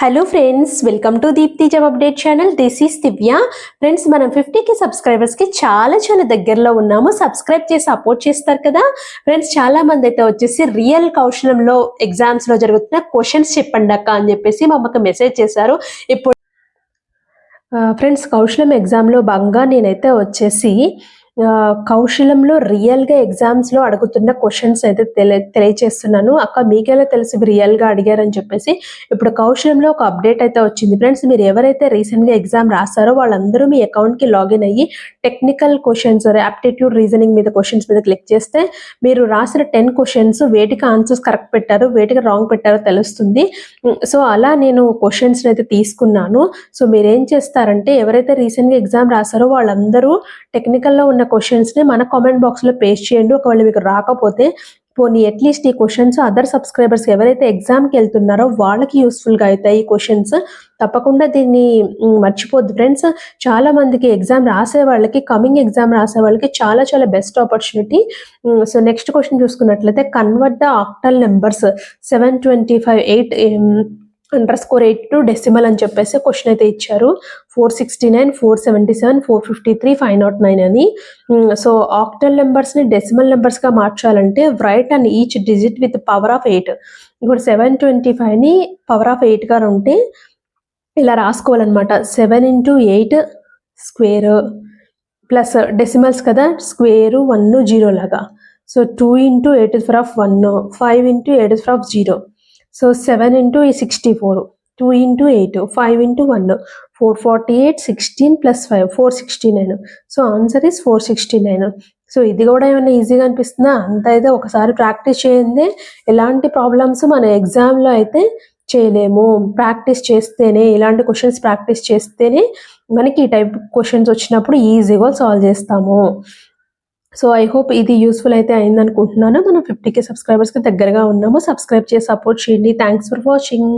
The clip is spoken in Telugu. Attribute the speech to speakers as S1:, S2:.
S1: Hello friends welcome to Deepthi job update channel this is Divya friends మనం ఫిఫ్టీకి సబ్స్క్రైబర్స్కి చాలా చాలా దగ్గరలో ఉన్నాము. సబ్స్క్రైబ్ చేసి సపోర్ట్ చేస్తారు కదా. ఫ్రెండ్స్ చాలా మంది అయితే వచ్చేసి రియల్ కౌశలంలో ఎగ్జామ్స్లో జరుగుతున్న క్వశ్చన్స్ చెప్పండి అక్క అని చెప్పేసి మమ్మల్ని మెసేజ్ చేశారు. ఇప్పుడు ఫ్రెండ్స్ కౌశలం ఎగ్జామ్లో భాగంగా నేనైతే వచ్చేసి కౌశలంలో రియల్గా ఎగ్జామ్స్లో అడుగుతున్న క్వశ్చన్స్ అయితే తెలి తెలియచేస్తున్నాను. అక్క మీకెలా తెలిసి రియల్గా అడిగారని చెప్పేసి? ఇప్పుడు కౌశలంలో ఒక అప్డేట్ అయితే వచ్చింది. ఫ్రెండ్స్ మీరు ఎవరైతే రీసెంట్గా ఎగ్జామ్ రాస్తారో వాళ్ళందరూ మీ అకౌంట్కి లాగిన్ అయ్యి టెక్నికల్ క్వశ్చన్స్ యాప్టిట్యూడ్ రీజనింగ్ మీద క్వశ్చన్స్ మీద క్లిక్ చేస్తే మీరు రాసిన టెన్ క్వశ్చన్స్ వేటికి ఆన్సర్స్ కరెక్ట్ పెట్టారు వేటికి రాంగ్ పెట్టారో తెలుస్తుంది. సో అలా నేను క్వశ్చన్స్ అయితే తీసుకున్నాను. సో మీరు ఏం చేస్తారంటే ఎవరైతే రీసెంట్గా ఎగ్జామ్ రాసారో వాళ్ళందరూ టెక్నికల్లో ఉన్న క్వశ్చన్స్ని మన కామెంట్ బాక్స్లో పేస్ట్ చేయండి. ఒకవేళ మీకు రాకపోతే పోనీ అట్లీస్ట్ ఈ క్వశ్చన్స్ అదర్ సబ్స్క్రైబర్స్ ఎవరైతే ఎగ్జామ్కి వెళ్తున్నారో వాళ్ళకి యూస్ఫుల్గా అవుతాయి ఈ క్వశ్చన్స్ తప్పకుండా దీన్ని మర్చిపోద్దు. ఫ్రెండ్స్ చాలా మందికి ఎగ్జామ్ రాసే వాళ్ళకి కమింగ్ ఎగ్జామ్ రాసే వాళ్ళకి చాలా చాలా best opportunity so next question చూసుకున్నట్లయితే convert the octal numbers seven twenty five eight underscore eight to decimal అని చెప్పేసి క్వశ్చన్ అయితే ఇచ్చారు. Four sixty nine four seventy seven four fifty three five not nine అని సో ఆక్టల్ నెంబర్స్ని డెసిమల్ నెంబర్స్గా మార్చాలంటే right and each digit with power of eight ఇప్పుడు సెవెన్ ట్వంటీ ఫైవ్ని పవర్ ఆఫ్ ఎయిట్గా ఉంటే ఇలా రాసుకోవాలన్నమాట. Seven into eight square plus decimals కదా స్క్వేరు వన్ జీరో లాగా. So two into eight for of one five into eight for of zero so seven into sixty four two into eight five into one four forty eight sixteen plus five four sixty nine so answer is four sixty nine so ఇది కూడా ఏమైనా ఈజీగా అనిపిస్తుందా? అంత అయితే ఒకసారి ప్రాక్టీస్ చేయండి. ఎలాంటి ప్రాబ్లమ్స్ మన ఎగ్జామ్లో అయితే చేయలేము. ప్రాక్టీస్ చేస్తేనే ఇలాంటి క్వశ్చన్స్ ప్రాక్టీస్ చేస్తేనే మనకి ఈ టైప్ క్వశ్చన్స్ వచ్చినప్పుడు ఈజీగా సాల్వ్ చేస్తాము. సో ఐ హోప్ ఇది యూస్ఫుల్ అయితే అయింది అనుకుంటున్నాను మనం ఫిఫ్టీకి సబ్స్క్రైబర్స్కి దగ్గరగా ఉన్నాము. సబ్స్క్రైబ్ చేసి సపోర్ట్ చేయండి. Thanks for watching